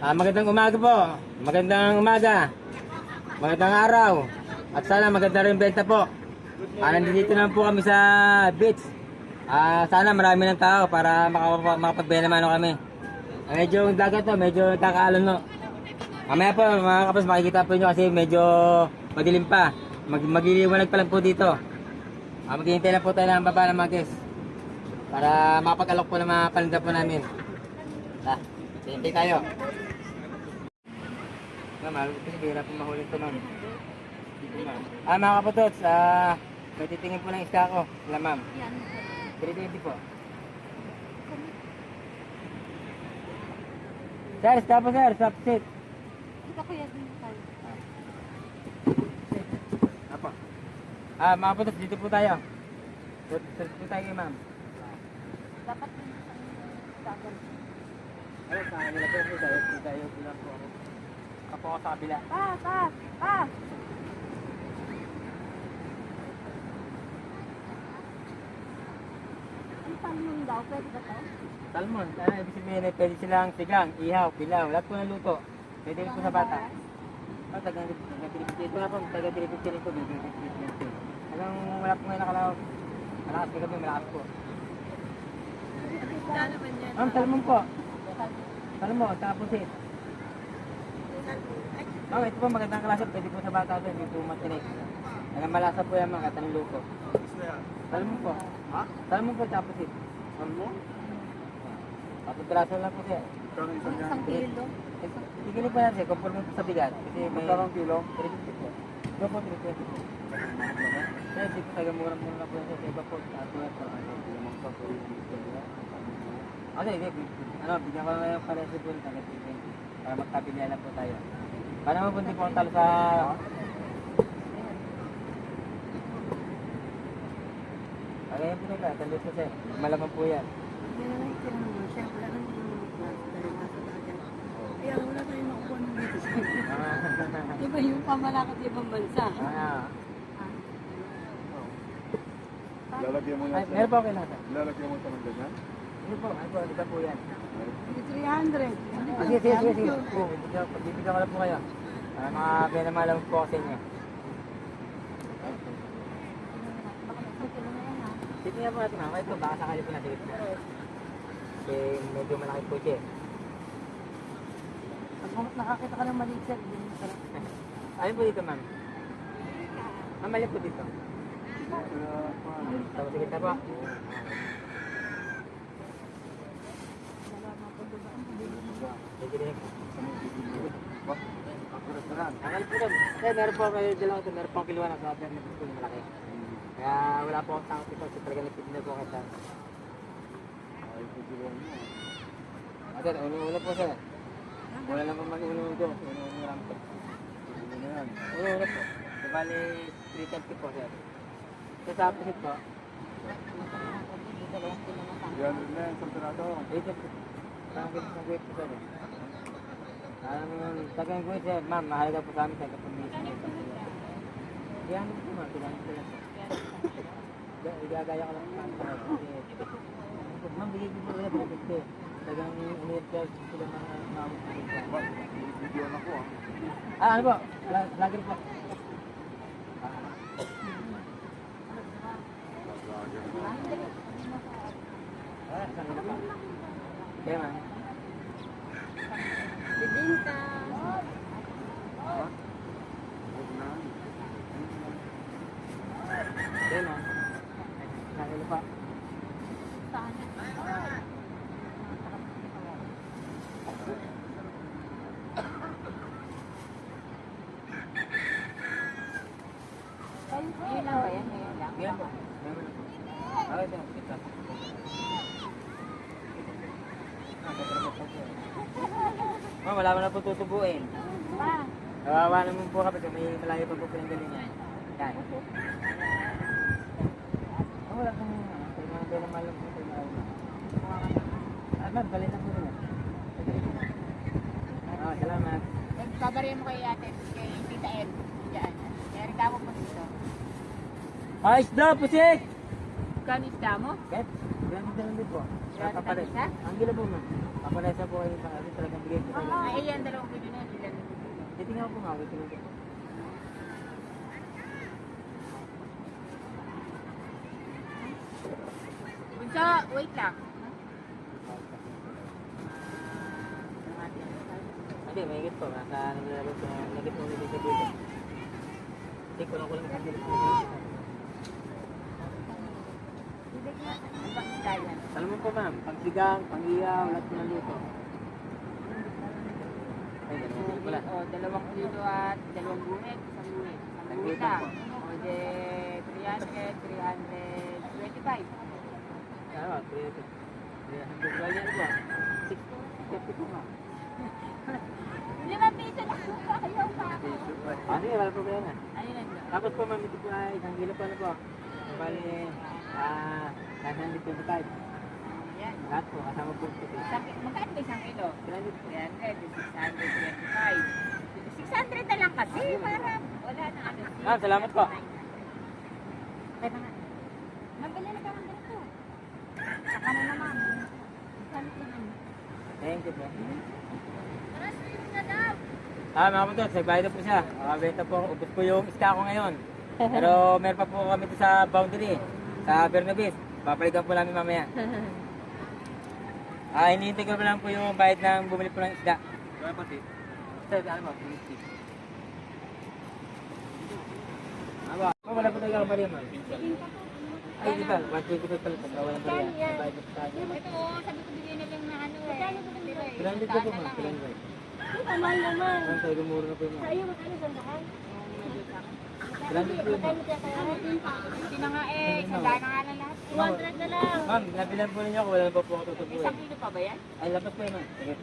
Ah, magandang umaga po. Magandang umaga. Magandang araw. At sana maganda rin benta po. Ah, nandito naman po kami sa beach. Ah, sana marami ng tao para makapag makapagbenta naman kami. Ah, medyo yung dagat to, medyo kakaalon no. Mamaya po mga kapos makikita po nyo kasi medyo madilim pa. Mag magliliwanag pa lang po dito. Ah, maghihintay lang po tayo ng baba ng mga guys. Para makapag-alok po ng mga palinda po namin. Ah, hintay tayo. Ko kasi bihira po mahuli ito, ma'am. Ah, mga kaputots, ah, may titingin po ng isda ko. Sila, ma'am. Yan. 320 po. Sir, stop po, sir. Stop, sit. Ito kuya din tayo. Apo. Ah, mga kaputots, dito po tayo. Dito po tayo, kay ma'am. Dapat din sa dagat. Ano, sa kanila po po tayo. Dito tayo, bilang po ako. Ako ako sa kabila. Pa, pa, pa. Ang palmon daw, pwede ba to? Salmon, ano, ibig sabihin, eh, pwede silang sigang, ihaw, pilaw, lahat po ng luto. Pwede rin po sa bata. Oh, taga Pilipin. Ito nga po, taga Pilipin ito, bibig Pilipin. Hanggang wala po ngayon nakalaw. Malakas po kami, malakas po. Ma'am, salmon po. Salmon, tapos eh. Ma'am, ito po magandang klase, pwede po sa bata ito, hindi po matinik. Hanggang malasa po yan mga katang luto. Salmon po. Ha? Salmon po, tapos eh. Salmon? Tapos braso lang po siya. Isang kilo. Tigilin po natin, conforme po sa bigat. Kasi may... Magkano kilo? 350 po. Ito po, 320 po. Kaya di po taga mura muna po yan sa iba po. At yun po. Ano, hindi. Ano, bigyan ko na yung paresi po ng taga 320. Para magkabilihan na po tayo. Para mabundi po ang talo sa... Kaya po nila, talo po siya. Malaman po yan. Kaya wala tayong makuha ng dito sa Ah, Di ba yung pamalakot ibang bansa? ah. Lalagyan mo yan meron sa... po kayo nasa. Lalagyan mo ito ng ganyan? Ano po, ano po, po yan? 300. Ah, Sige, sige, sige, sige. Po, bibigyan bibigyan ko lang po kayo. Para mga pinamalam po ako sa inyo. Sige nga po natin ma'am, ito baka sakali po natin. Kasi medyo malaki po siya. Pag nakakita ka ng maliit sir, hindi mo sarap. Ayun po dito ma'am. Ma'am, mali po dito. Tapos sige na po. Sige din. Akal po doon. Eh, meron po kayo dalawa ito. Meron po ang na sa pero meron po yung malaki. Kaya wala po akong tangot ito. Kasi talaga nagtitin na po kita. Ah, sir, ulo-ulo po sir. Wala lang po mag-ulo ko. Ulo-ulo lang po. Ulo-ulo po. Bali, 330 po sir. Sa sapit po, Yan na yan, sa dito po. Parang ganito sa guwit po sir. Parang tagang guwit sir, ma'am, mahalaga po sa amin sa kapag-mission. Kaya ano po ma'am, kailangan ko lang. Ga- Igagaya ko lang sa amin. Ma'am, bigay ko po sila 350. Tagang ulit sila mga maamot po. Video na ko ah. Ah, ano po? La- Vlogger po. Ah, saan ka na po? Kaya ma'am. Bibinta. Huwag na. Kaya ma'am. Saan ka na po? Yun lang ba yan? Yun lang. Kaya po. Meron na po. Okay, sir. Kita. Ah, tatrabaho po siya. Ma'am, wala mo na po tutubuin. Pa. Kawawa naman po kapag may malayo pa po pinanggalingan. Yan. Oh, wala kang ano, kay mga pera malam po kay mga Ah, ma'am, balik na po rin. Ah, salamat. Babaryan mo kay ate, kay Tita Ed. Diyan. Kaya reklamo mo dito. Ah, isda, pusik! Kanis mo? Bet, ganito na lang din po. Ganito isa? Ang gila po, ma'am. Kaparesa po kayo sa kasi talagang bigay ko talaga. Ay, yan, dalawang kilo na. Ilan? Titingnan ko nga, wait lang. Bunso, wait lang. Hindi, may higit po. Nasa naglalabas na nagit mo nito sa dito. Hindi ko lang ko lang sa dito. Ano ba isda yan? Po ma'am, pagsigang, pangiyaw, lahat ng luto. Ay, ganun pala. O, dalawang kilo at dalawang buhit. Isang buhit. Isang lang. lang O, de 300, 325. Ano, 300. 300 wala yan po. 650 po ma'am. Lima piso lang po kayo pa. Ah, sige, wala problema. Ano lang yun? Tapos po ma'am, ito po ay isang kilo po ano po. Bali, ah, 925. Lahat po, kasama po ito. Magkano ba isang kilo? 300 po. 300, 625. 600 na lang kasi, para wala na ano. Ma'am, salamat po. Kaya nga. Mabili na ka ng ganito. Saka na naman. Thank you po. Ah, mga kapatid, sa bayad na po siya. Makabenta po, ubos po yung isda ko ngayon. Pero meron pa po kami sa boundary, sa Bernabis. Papalikan po namin mamaya. Ah, hinihintay ko pa lang po yung bayad ng bumili po ng isda. Kaya pati. Sir, ano ba? 50. Aba, oh, wala po talaga ako pala ma'am. Ay, di ba? 120 pala wala pala. Ang bayad po tayo. Ito, oh, sabi ko bigyan na lang na ano eh. Magkano ba nila eh? 300 po po ma'am, 300. Mahal naman. Ang tayo gumuro na po yun ma'am. Sa'yo, magkano sandaan? 300 po yun ma'am. Hindi na nga eh, sanda na nga na lahat. 200 na lang. Ma'am, nabilan po ninyo ako, wala na po po ako tutubuin. Isang kilo pa ba yan? Ay, labas po yun ma'am. Sige.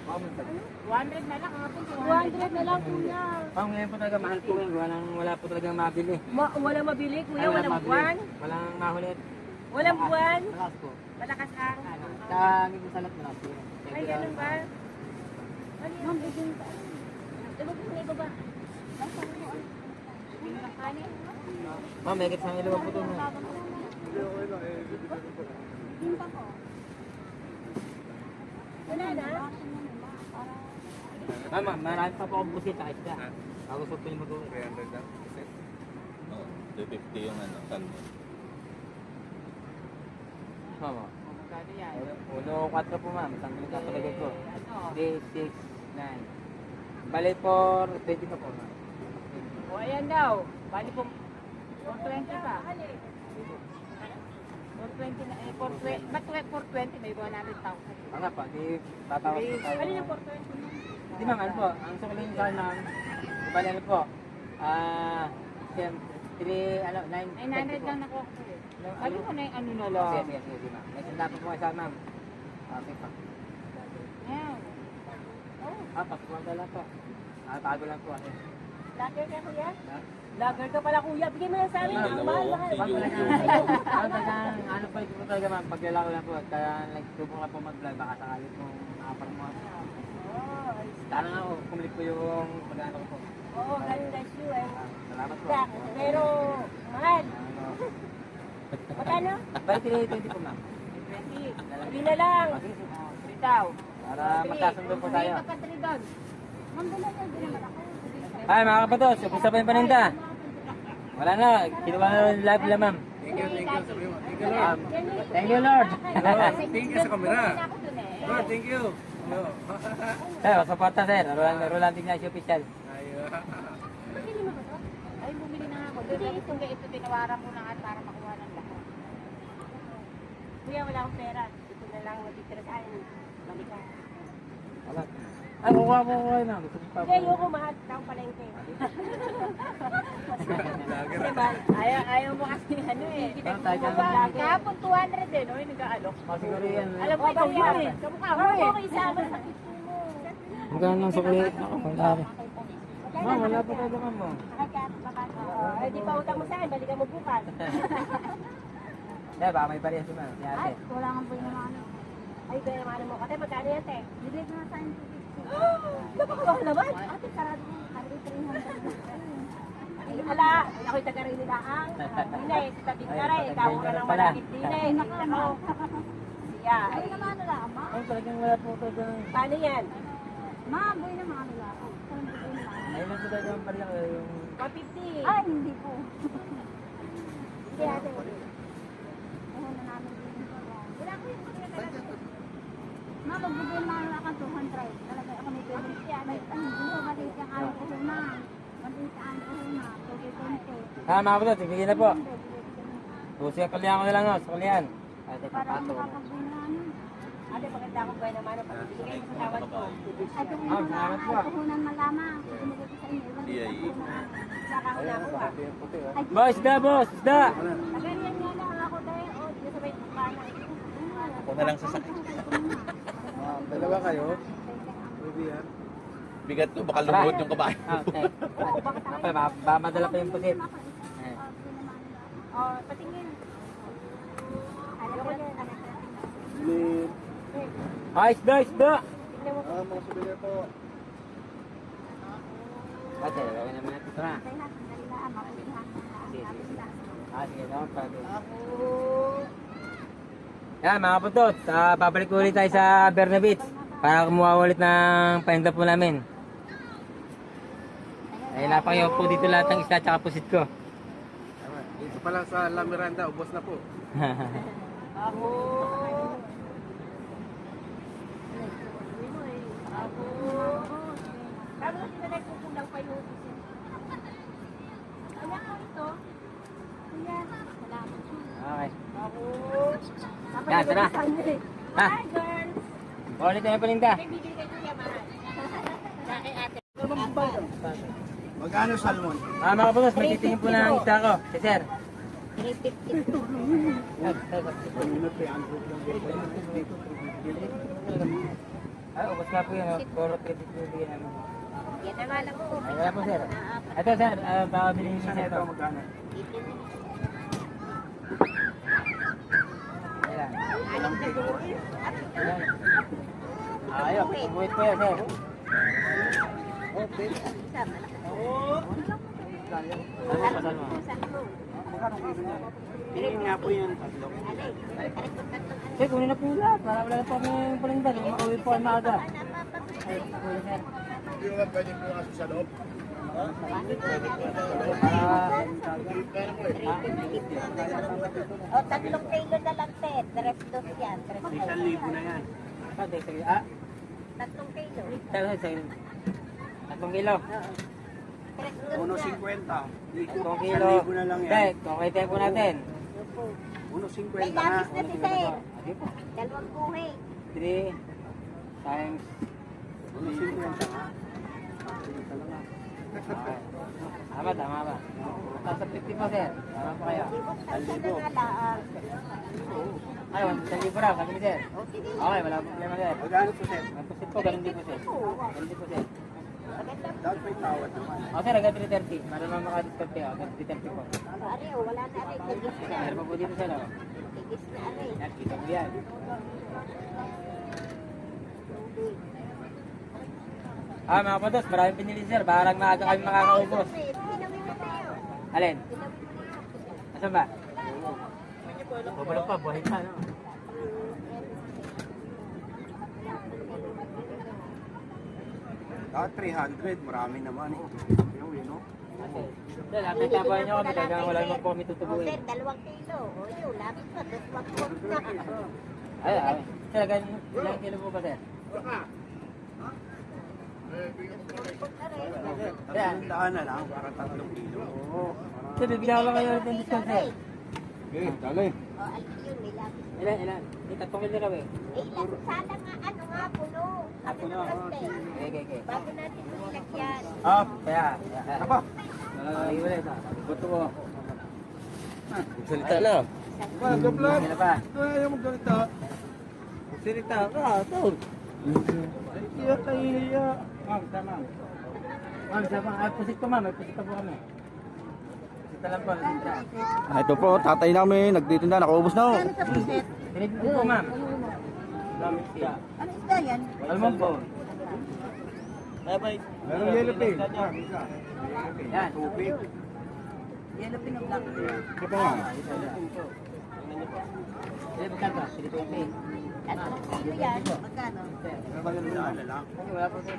Sabi. 200 na lang, kapag 200 na lang, kuya. Ma'am, ngayon po talaga mahal po ngayon. Walang, wala po talagang mabili. Ma walang mabili, kuya. Ay, Walang mabili. buwan. Walang mahulit. Walang buwan. Malakas po. Malakas ang ano. Sa ngiging salat malakas po. Ay, ganun ba? Ma'am, bigyan pa. Diba baba? Kanin? Ma'am, may kit sa ilaw po ito. Wala na. Ma'am, ma'am, marami pa po akong pusit sa isda. Ako po yung mag-uwi. 300 lang. Oo, 250 yung ano, salmon. Ma'am, oh. Magkano yan? Uno, 4 po ma'am. Isang kilo kapalagay ko. Eh, Ano? 3, 6, 9. Bali for 20 pa po ma'am. O ayan daw. Bali po, 420 pa. 420 na, eh, 420, ba't 420 may 100,000? Oo nga po, di tatawag po tayo. Ano yung 420 mo? Di ma'am, ano po, ang niyo sa ma'am, bali ano po, ah, siyem, 3, ano, 9, 900 lang nakuha ko eh. Bali ko na yung ano na lang. sige, sige, sige ma'am. May sanda po po sa ma'am. Okay pa. Ayan. Ah, pagkuwanda lang po. Ah, tago lang po. Ano. Lager ka, kuya? Ha? Lager ka pala, kuya. Bigyan mo lang sa amin. Ang mahal, mahal. sige. Pag talagang, ano talagang, ano po ito talaga ma'am, pag lalaki lang po, kaya nagtubong ka po mag-vlog, baka sakali po makapang mo. Sana nga po, kumilik po yung pag-ano ko po. Oo, God bless you. eh. Ah, salamat po. Pero, mahal. Ano, Magkano? bali 320 po ma'am. 20. Hindi na lang. Sige, sige. 3 daw. Para magkasundo po tayo. May pa 3 doon. Ma'am, dala na, hindi naman ako. Ay mga kapatos, upisa pa yung paninda. Wala na, kinuha na yung live lang ma'am. thank you, thank you. Sabi mo, thank you, Um, Lord. thank you Lord. Thank you sa eh. Lord, thank you. Yo. sir, suporta sir. Roland, Roland Ignacio official. Ayun. Ay, bumili na ako. Doon ito, ito, tinawaran ko na nga para makuha ng lahat. Kuya, wala akong pera. Ito na lang matitira sa akin. Balikan. Wala. Ay, kukuha ko kukuha ma'am. Gusto ko pa. Hindi, ayoko mahal. Tao palengke. Diba? Ayaw, ayaw mo kasi ano eh. Ano tayo dyan? Kahapon 200 din, oh, nag-aalok. Oh, siguro yan. Alam ko, ikaw yun eh. Kamukha mo eh. okay sa akin. Sakit mo. Magkano lang sukli? Rin. Ma'am, wala pa tayo ma'am mo. Eh, di pa utang mo sa akin. Balikan mo bukas. Eh, baka may bariya si ma'am. Si ate. Ay, wala kang po yung ano. Ay, kaya mga mo. Ate, magkano yan, te? Bibig na sa akin. Napakabahal naman. Ate, sarado mo. Ate, 300. Ay, ala, ako'y taga rin nila ang. Dinay, sa tabing ka rin. Ikaw ka lang malapit dinay. Nakita ko. Siya. Ay, naman na lang, ama. Ay, talagang wala po talaga. Paano yan? Maboy na mga nila. Parang bugoy na. Ayun lang po talaga ang pala yung... 150. Ay, hindi po. Hindi ate. Na namin din. Wala ko yung Ma, magbigay na lang ako 200. Ako ko yung ko ang ko. Ah, mga kapatid, sige na po. Tusi ang kalyan ko na lang, no? Sa kalyan. Ay, teka, Para pato. makakabay na ano. Ate, maganda akong buhay naman. Pagbibigay mo sa tawad ko. Ah, ano po, ah. ay, puhunan malamang. Binigay ko sa inyo. Ko iya. Saka ko na ako ah. Boss, isda, boss, isda! Nagariyan nga lang ako dahil, oh, di ko sabay pagkana. Ako na lang sasakit. Dalawa kayo? Yan. Bigat ko, baka lumuhod yung kabayo. Ah, okay. Okay, ba- ba- madala pa yung pusit. Eh. Oh, patingin. Lit. Ah, isda, isda! Ah, mga souvenir po. Ate, naman natin ito na. Ah. Sige, sige. Ah, sige, no, sabi. Yan, mga kaputot, ah, babalik ulit tayo sa Bernabits para kumuha ulit ng paninda po namin. Ay, napakayo po dito lahat ng isda at pusit ko. Tama. Dito pa lang sa La Miranda, ubos na po. Ako. Ako. Sabi ko sila nagkukulang pa yung Kaya ko ito. Kuya, salamat. okay. Ako. Yan, tara. Ha? Girls. Ulit akin ate. Magkano salmon? Ah, mga kaputot, may titingin po ng isda ko. Si sir. 350. Ah, ubos nga po yun. oh. Puro 350 yung bigyan namin. Yan lang po. Ay, wala po sir. Ito sir, ah, baka bilhin niyo sir ito. Magkano? Ayok, buwit po yan sir. Ano pasal mo? Tingin nga po yan. Sir, kunin na po yung lahat. Para wala po kami palinda. Uuwi po ang maaga. Ba pwede po kasi sa loob? Ah, O, tatlong kilo na lang, te. Tres dos yan. Tres dos. Isang libo na yan. ah, sige, sige. Ah, Tatlong kilo. sige, sige. Tatlong kilo. Tres dos Uno yan. 50. Tatlong Isang kilo. libo na lang yan. Dek, okay tayo po natin. Uno May 50 na. lapis na si Sir. Sige po. Dalawang buhay. 3 times Uno 50 ha? Okay. Tama, tama ba? Nasa 50 po, sir. Tama po kayo. Laang. Ay, 1,000 raw, sabi ni sir. Okay, wala po problema, sir. Magkano po sir? Ang pusit po, ganun din po, sir. Ganun din po, sir. Dapat may tawad naman. O, sir, agad 330. Para naman makadiscount kayo, agad 330 po. Ari, oh, wala na rin. Tigis na. Meron pa po dito, sir. oh. Tigis na ari. Yan, kita mo yan. Ah, mga pados, maraming pinili, sir. Parang maaga kami makakaubos. Alin? Asan ba? Bubulok pa, buhay pa, no? Dapat 300. Marami naman eh. Yung yun, no? Dahil after tabahan nyo kami, talagang wala naman po kami Oh, tutubuin. sir, dalawang kilo. O, yun, lapis pa. Dos magpot na. Ay, ay. Sir, ganyan, ilang kilo po ba, sir? Yan. Daan na lang para 3 kilo. Oo. Sir, bibigyan ko lang kayo ng discount, sir. Okay, dali. O, alam yun, may lapis. Ilan, ilan? May tatlong kilo raw eh. Eh, ilan sana nga, ano nga, puno. Ah, puno. Okay, okay, okay. Bago natin nilagyan. Oh, kaya. Apa? Ay, wala ito. Buto mo. Salita na. Wala, pa? Ayaw mo ganito. Salita ka, ito. Iya kayo iya. Ma'am, tama. Ma'am, sama. Ah, pusit po, ma'am. May pusit po kami. Pusit na lang po. Salita. Ah, Ito po, tatay namin, nagtitinda, nakaubos na. oh. Tinipid po, ma'am. Ma'am, siya. Ano isda yan? Almond po. Merong yellow pin. Yan. Tubig. Yellow pin of black. Ito nga. Ilan ba ka? Pilipin. Tatlong kilo yan. Magkano? Wala po sir.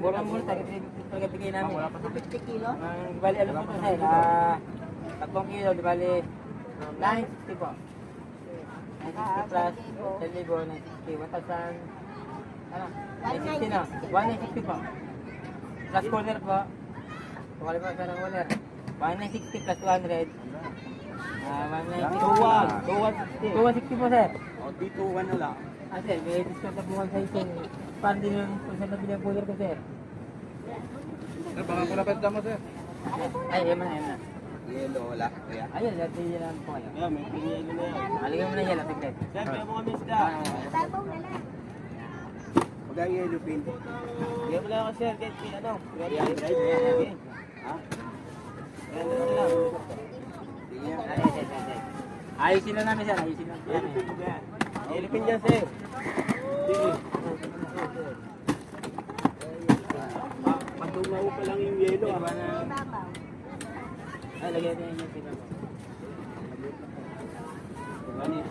Mura mura tayo talaga bigay namin. 50 kilo? Ang bali ano sir? Ah, tatlong kilo, di bali 960 po. 960 plus 10,000, 960, 1,000, ano? 960 na. 1,960 po. Plus cooler po. Po sa ng cooler. 1,960 plus 200. Ah, 1,960. 2,160 po sir. O, dito, ano lang. Ah, sir, may discount na buwan sa isang para din yung nabili ang cooler ko, sir. Sir, baka ko napenta mo, sir. Ay, yan na, yan na. Yelo, wala. Kaya. Ayun, lahat din yan po kayo. Yeah, may pinili na yan. Aligyan mo na yan, tigret. Sir, kaya mo kami isda. Sabaw na lang. Magkano yelo pin? Kaya mo lang ako, sir. Kahit kaya ano. Kaya Ha? Kaya mo lang. Ayusin na namin, sir. Ayusin na namin. Yelo pin dyan, sir. Patumaw pa lang yung yelo. ah. Ay, lagyan na yan, sir. Ano yun?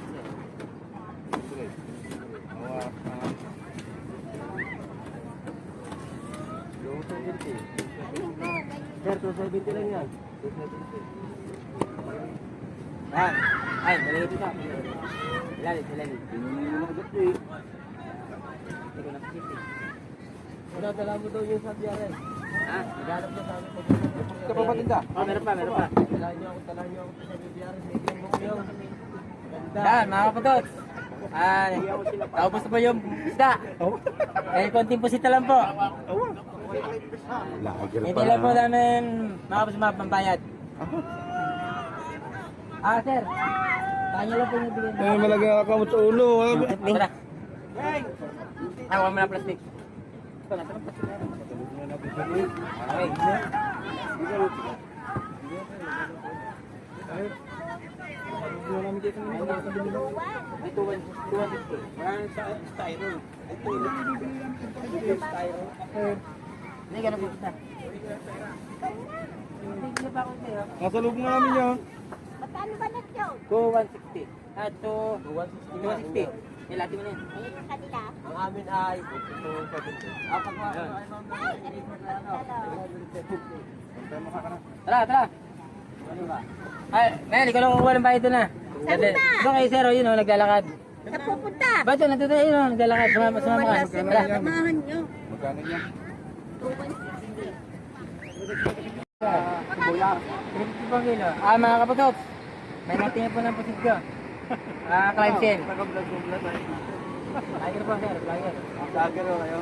Sir, 270 lang yan. 270. Yan. Ay, nalagay dito. Ko nakikita. Wala, dala mo daw yung sa DRS. Ha? Naghanap na sa amin pag Ka pa patinda? Oh, meron pa, meron pa. Tala niyo ako, tala niyo ako sa DRS. Game mo. Ganda. Yan, mga kapatot. Ay, naubos na po yung isda. Eh, konting pusita lang po. Hindi lang po namin makapos mga pambayad. Ah, sir. Kanya lang po yung bigyan. Ay, malagay ako mo sa ulo. Tara. Ah, wala mo na plastic. Ito na, ito na plastic. Okay. Ito, 260. Wala sa styro. Ito, styro. Hindi, ganun po isa. Hindi pa ako sa'yo. Nasa loob namin yun. Magkano ba na yun? Go 160. Ah, to 260. Ilati mo na yun. Ayun yung kanila. Ang amin ay 270. Ah, pag Ay, ano? Tara, tara. Ay, Mel, ikaw lang kukuha ng bayad doon na. Saan ba? Doon kay Zero, yun o, naglalakad. Saan pupunta? Ba't yun, nandito yun o, naglalakad. Sumama, sumama ka. Tara. Samahan nyo. Magkano niya? 260. Kuya. 50 pang kilo. Ah, mga kapatok. May natingin po ng pusit ko. Ah, climb chain. Taga-vlog-vlog tayo. Vlogger po, sir. Vlogger. Vlogger o kayo.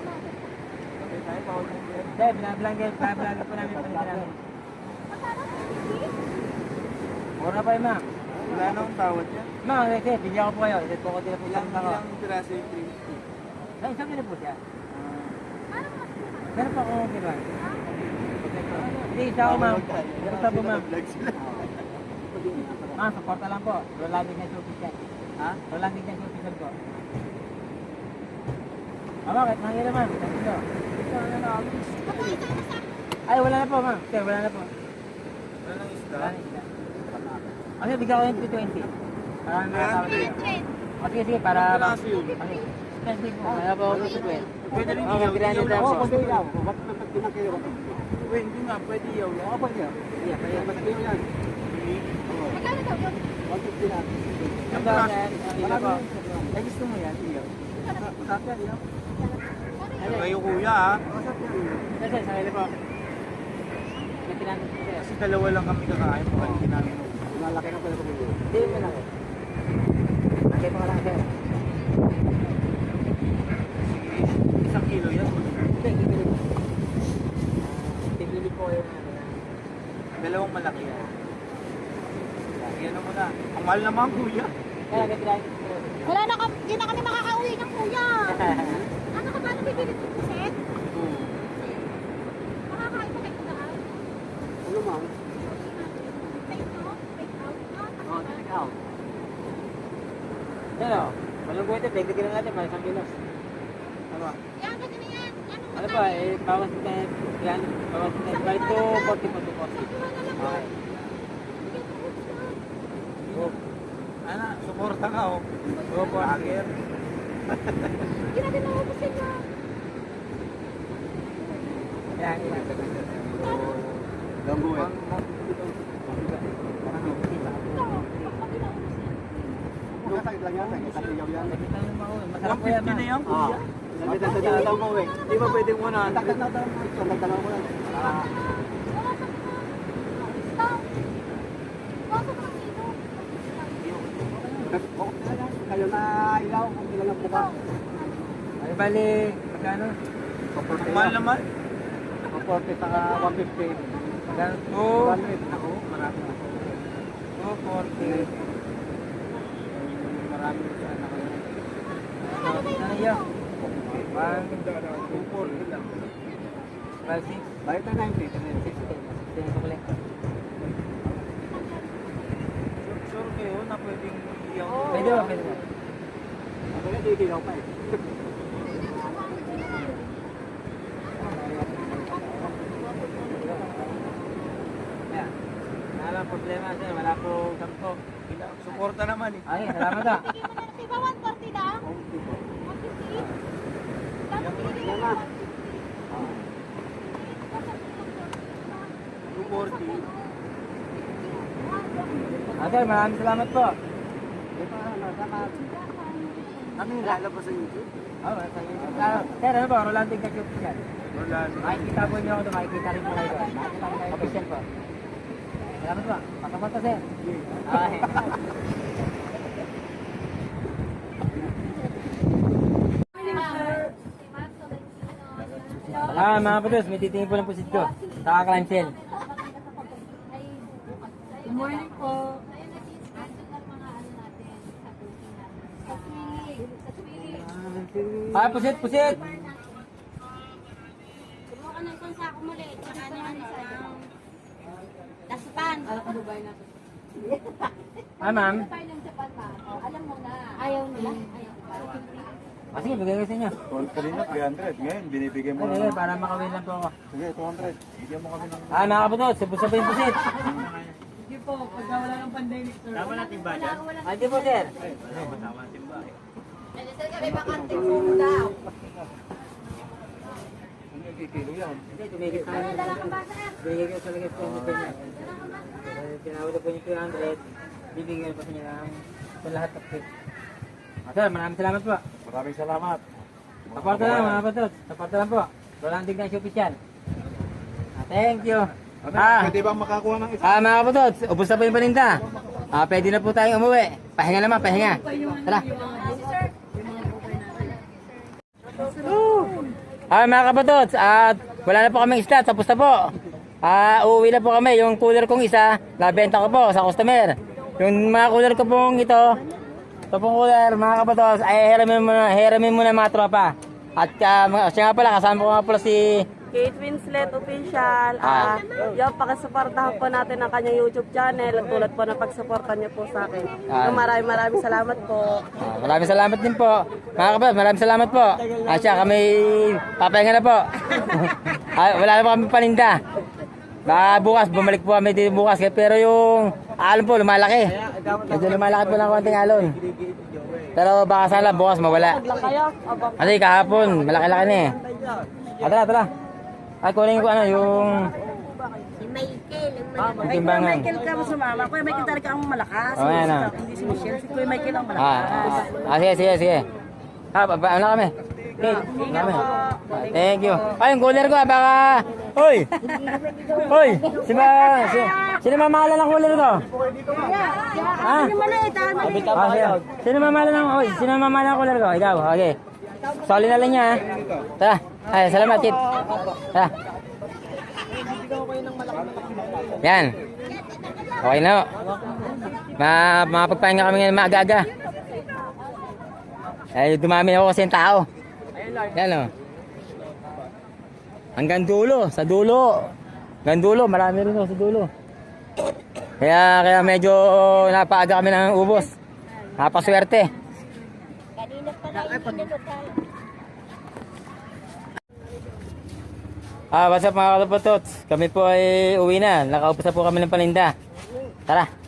Okay tayo, mo yan. Sir, vlogger. Vlogger po namin. Pansin namin. Mura pa yun, ma'am. Wala na akong tawad yan. Ma'am, kasi, bigyan ko po kayo. Kasi po ko din po lang ako. ilang piraso yung 350? Ay, isang kilo po siya. Meron pa akong kilo. Hindi, isa ako, ma'am. Basta po, ma'am. Ma'am, supporta lang po. Rolanding na showpiece yan. Ha? Rolanding na showpiece ko. Ah, bakit? Nangyayon ma'am. Isang kilo. Ay, wala na po, ma'am. Sir, wala na po. Wala nang isda. Wala na sila. Kasi bigyan ko yung 220. Para tawad kayo. O, sige, sige, para... Ilang piraso yun? Okay. Expensive po. Kaya po ako sa. Pwede rin Okay, iyaw. 300 Iyaw lang lang. po. Oh, pwede iyaw. Ba't naman pinakayo ka? Uy, hindi nga. Pwede lang. Ako pwede kaya Ba't kayo yan? Magkano daw yun? 150 lang. Ang sir? Sige po. Ay, gusto mo yan, iyaw. Masarap yan. Ano? Kayo kuya ha. Sir, sir, sa kilo po. May 300 po, sir. Kasi dalawa lang kami kakain. Pakalingin namin. Malaki na pala ko Hindi mo lang. Nakita ko lang, sir. Isang kilo yan. Hindi, po. Bibili po kayo na. Dalawang malaki yan. Yan mo na. Ang mahal naman kuya. Kaya may 300 po. Wala na kami, hindi na kami makakauwi ng kuya. Ano ka ba na bibili ng puset? Makakain pa kayo daan? Ano ma'am? Take out? Take out? no? Oh, take out. Yan o. Walang buwete, dagdagan na natin para isang kilo. Ano? Yan, ganyan na yan. Ano Ano ba, eh, bawas na tayo, yan, bawas na tayo, balik to 40 po to 40. Okay. Oh. Ana, suporta ka oh. Go po. Lager. Hindi natin naubusin na. Yan, yan. Lambo eh. Masarap po yan, ma. Ah. Nagdadadalaw mo eh. Di ba pwedeng muna? Nagdadalaw mo lang. Ah. Stop. Pasok ng dito. Kayo na ilaw kung ilang ang buka. Ay, bali, magkano? Mahal naman. 40 saka 150. Magkano? Two, 100. Ako, marami na. two, forty. Marami sa anak ko. Ano yun? One, two, four. Five, six. Bakit na 90? 90. Tingin ko ulit. Sure kayo na pwedeng iyaw? Pwede ba? Pwede ba? Na, di ilaw pa. Wala problema. Wala po sampo. Suporta naman eh. Ay, salamat ah. Bigyan mo na, di ba 140 lang? 150? Dapat bigyan mo na 240. Ah, sir, maraming salamat po. Eh, paano? Saka, ano yung lalabas sa YouTube? Oh, sa Ah, Sir, ano po? Rolando Ignacio Official. Rolando. Makikita po niyo ako doon. Makikita rin po kayo doon. Makikita rin kayo. Official po. Salamat po. Pasamat po, sir. Okay. Ah, mga patos, may titingin po ng pusit ko. Saka clamshell. Good morning po. Ah, pusit, pusit! Kumuha ka ng isang sako muli. Tsaka ano yung isang dasipan. Alam ko Dubai na. Ah, ma'am. Ng pa. Alam mo na. Ayaw nila. Ayaw pa. Ah, sige, bigay ko sa inyo. Kanina 300. Ngayon, binibigay mo Ano yun, para makawin lang po ako. Sige, 200. Bigyan mo kami ng... Ah, mga sabos-sabos yung pusit. Tama natin ba dyan? Ah, di po, sir. Tama natin ba? Ano yung kikilo yan? Hindi, tumigil tayo. Bigay ko sa lagay sa inyo. Dala ka ba, sir? Tinawag po niyo 200. Bibigyan ko sa ng sa lahat ng. Ah, sir, maraming salamat po. Maraming salamat. Support lang mga kapatos. Support lang po. Roland Ignacio Official. Ah, thank you. Ano, Ah, pwede bang makakuha ng isa? ah mga kapatos, ubos na po yung paninda. Ah, pwede na po tayong umuwi. Pahinga naman, pahinga. Tara. Ah, mga kapatods, at wala na po kaming isda, tapos na po. Ah, uuwi na po kami. Yung cooler kong isa, nabenta ko po sa customer. Yung mga cooler ko pong ito, ito pong cooler, mga kapatods, ay hiramin muna, hiramin muna mga tropa. At uh, siya nga pala, kasama ko nga pala si Kate Winslet Official. Ah. Ah, yung pakisuportahan po natin ang kanyang YouTube channel at tulad po ng pagsuporta niyo po sa akin. Ah. Maraming maraming salamat po. Ah, maraming salamat din po. Mga kapatid, maraming salamat po. At siya kami papahinga na po. ah, wala na po kami paninda. Baka bukas, bumalik po kami dito bukas. Pero yung alon po, lumalaki. Medyo lumalaki po ng konting alon. Pero baka sana bukas mawala. Kasi kahapon, malaki-laki na eh. Ah, tara, tara. Ay, kunin ko ano, yung Si Michael. ang Ah, yung Kuya timbangan. Michael ka mo sumama. Kuya Michael talaga ang malakas. Oh, yan, ah. Hindi si Michelle. Si Kuya Michael ang Ah, malakas. ah, sige, sige, sige. Ah, pa, pa, ano kami? Okay, ano kami? Ah, Thank you. Ay, yung cooler ko, ah, baka... Hoy! Hoy! Si ba... Si, sino mamahala ng cooler ko? Ha? Ano maliit ah? Maliit. Ah, sige. Sino mamahala ng... Hoy, sino mamahala ng cooler ko? Ikaw, okay. Soli na lang niya? Tara. Ay, salamat, Kit. Tara. Yan. Okay na. Ma mapagpahinga kami ngayon maaga-aga. Eh, dumami ako kasi yung tao. Yan o. Hanggang dulo, sa dulo. Hanggang dulo, marami rin sa dulo. Kaya, kaya medyo napaaga kami ng ubos. Napaswerte. Ah, what's up mga kalapatots? Kami po ay uwi na. Nakaupos na po kami ng paninda. Tara.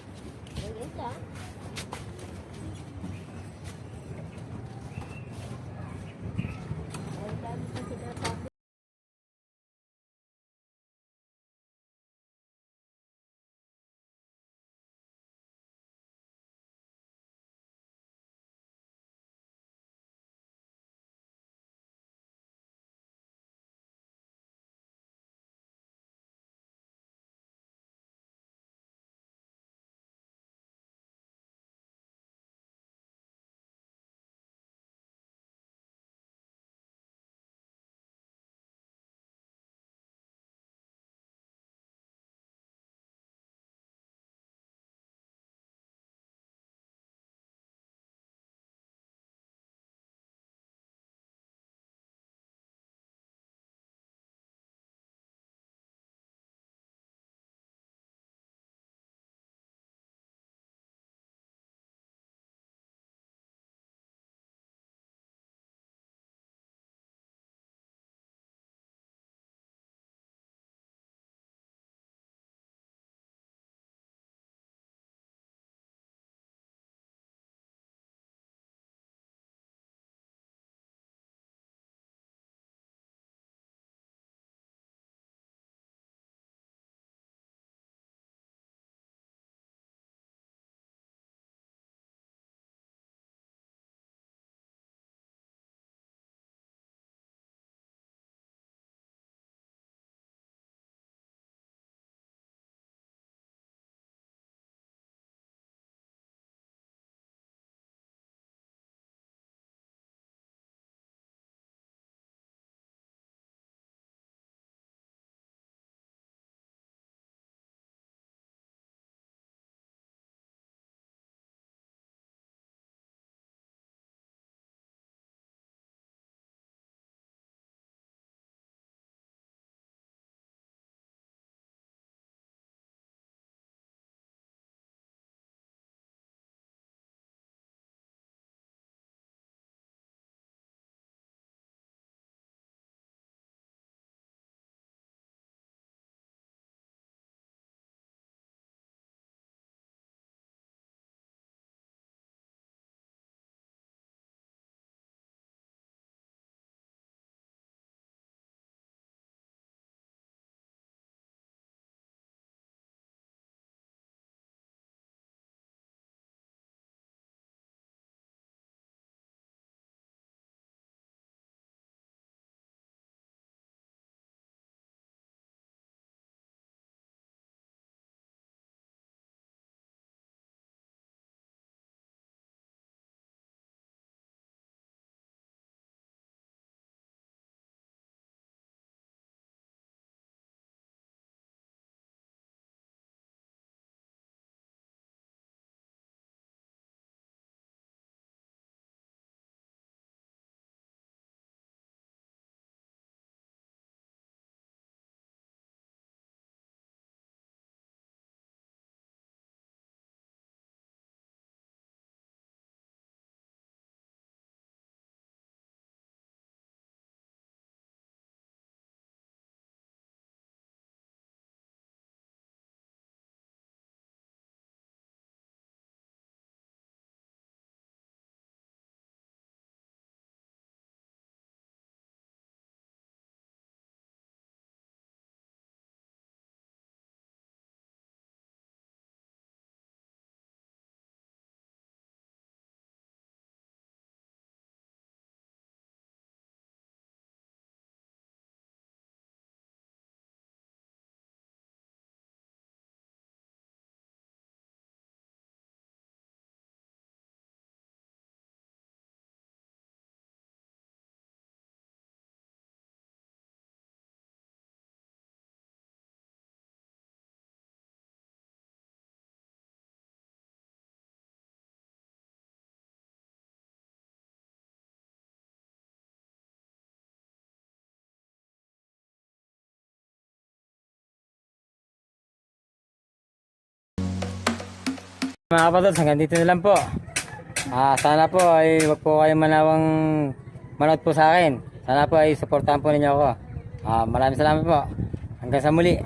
Mga kapatid, hanggang dito na lang po. Ah, sana po ay wag po kayo manawang manood po sa akin. Sana po ay supportahan po ninyo ako. Ah, maraming salamat po. Hanggang sa muli.